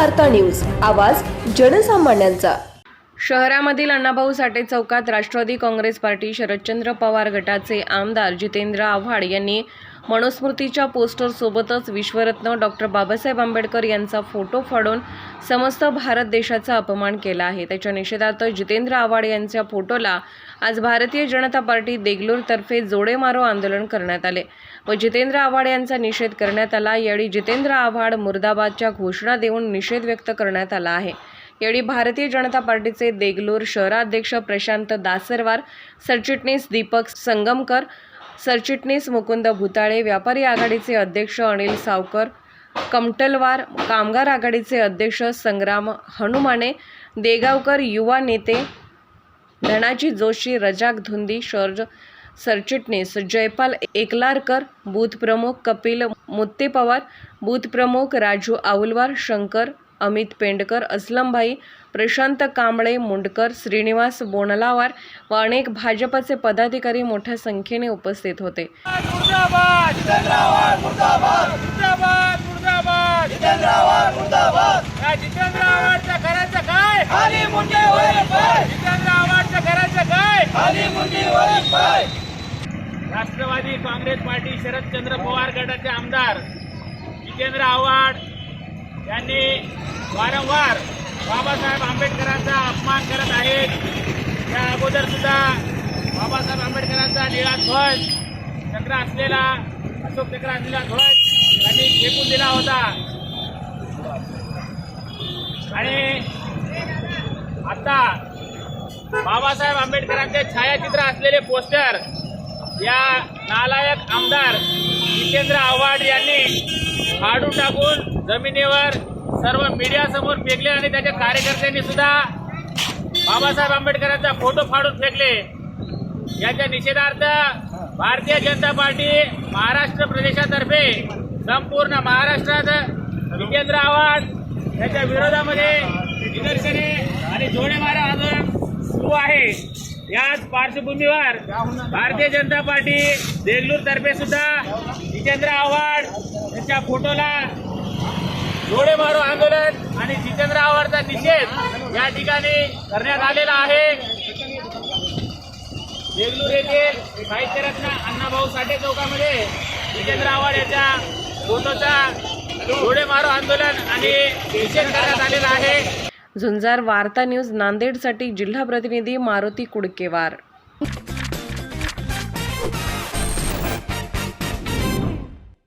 वार्ता न्यूज. आवाज जनसामान्यांचा. शहरामधील अण्णाभाऊ साठे चौकात राष्ट्रवादी काँग्रेस पार्टी शरदचंद्र पवार गटाचे आमदार जितेंद्र आव्हाड यांनी मनुस्मृतीच्या पोस्टरसोबतच विश्वरत्न डॉक्टर बाबासाहेब आंबेडकर यांचा फोटो फाडून समस्त भारत देशाचा अपमान केला आहे. त्याच्या निषेधार्थ जितेंद्र आव्हाड यांच्या फोटोला आज भारतीय जनता पार्टी देगलूरतर्फे जोडे मारो आंदोलन करण्यात आले व जितेंद्र आव्हाड यांचा निषेध करण्यात आला. यावेळी जितेंद्र आव्हाड मुर्दाबादच्या घोषणा देऊन निषेध व्यक्त करण्यात आला आहे. यावेळी भारतीय जनता पार्टीचे देगलूर शहराध्यक्ष प्रशांत दासरवार सरचिटणीस दीपक संगमकर सरचिटणीस मुकुंद भुताळे व्यापारी आघाडीचे अध्यक्ष अनिल सावकर कमटलवार कामगार आघाडीचे अध्यक्ष संग्राम हनुमाने देगावकर युवा नेते धनाजी जोशी रजाक धुंदी शर्ज सरचिटणीस जयपाल एकलारकर बूथ प्रमुख कपिल मुत्ते पवार बूथ प्रमुख राजू आऊलवार शंकर अमित पेंडकर अस्लमभाई प्रशांत कांबळे मुंडकर श्रीनिवास बोनलावार व अनेक भाजपचे पदाधिकारी मोठ्या संख्येने उपस्थित होते. मुर्दाबाद! जितेंद्राबाद! मुर्दाबाद! मुर्दाबाद मुर्दाबाद! जितेंद्राबाद! मुर्दाबाद! या जितेंद्र आव्हाडच्या घराचं काय? खाली मुंडे वर पाय! जितेंद्र आव्हाडच्या घराचं काय? खाली मुंडे वर पाय! राष्ट्रवादी काँग्रेस पार्टी शरदचंद्र पवार गटाचे आमदार जितेंद्र आव्हाड यांनी वारंवार बाबासाहेब आंबेडकरांचा अपमान करत आहेत. त्या अगोदर सुद्धा बाबासाहेब आंबेडकरांचा निळा ध्वज चक्र असलेला अशोक चक्र असलेला ध्वज त्यांनी फेकून दिला होता. आणि आता बाबासाहेब आंबेडकरांचे छायाचित्र असलेले पोस्टर या नालायक आमदार जितेंद्र आव्हाड यांनी फाडून टाकून जमिनीवर सर्व मीडियासमोर फेकले आणि त्याच्या कार्यकर्त्यांनी सुद्धा बाबासाहेब आंबेडकरांचा फोटो फाडून फेकले. याच्या निषेधार्थ भारतीय जनता पार्टी महाराष्ट्र प्रदेशातर्फे संपूर्ण महाराष्ट्रात जितेंद्र आव्हाड याच्या विरोधामध्ये निदर्शने आणि जोडेमारा आंदोलन सुरू आहे. याच पार्श्वभूमीवर भारतीय जनता पार्टी देगलूर तर्फे सुद्धा जितेंद्र आव्हाड यांच्या फोटोला जोडे मारो आंदोलन आणि जितेंद्र आव्हाडचा निषेध या ठिकाणी करण्यात आलेला आहे. देगलूर येथील साहित्यरत्न अण्णाभाऊ साठे चौकामध्ये जितेंद्र आव्हाड यांच्या फोटोचा जोडे मारो आंदोलन आणि निषेध करण्यात आलेला आहे. झुंजार वार्ता न्यूज नांदेडसाठी जिल्हा प्रतिनिधी मारुती कुडकेवार.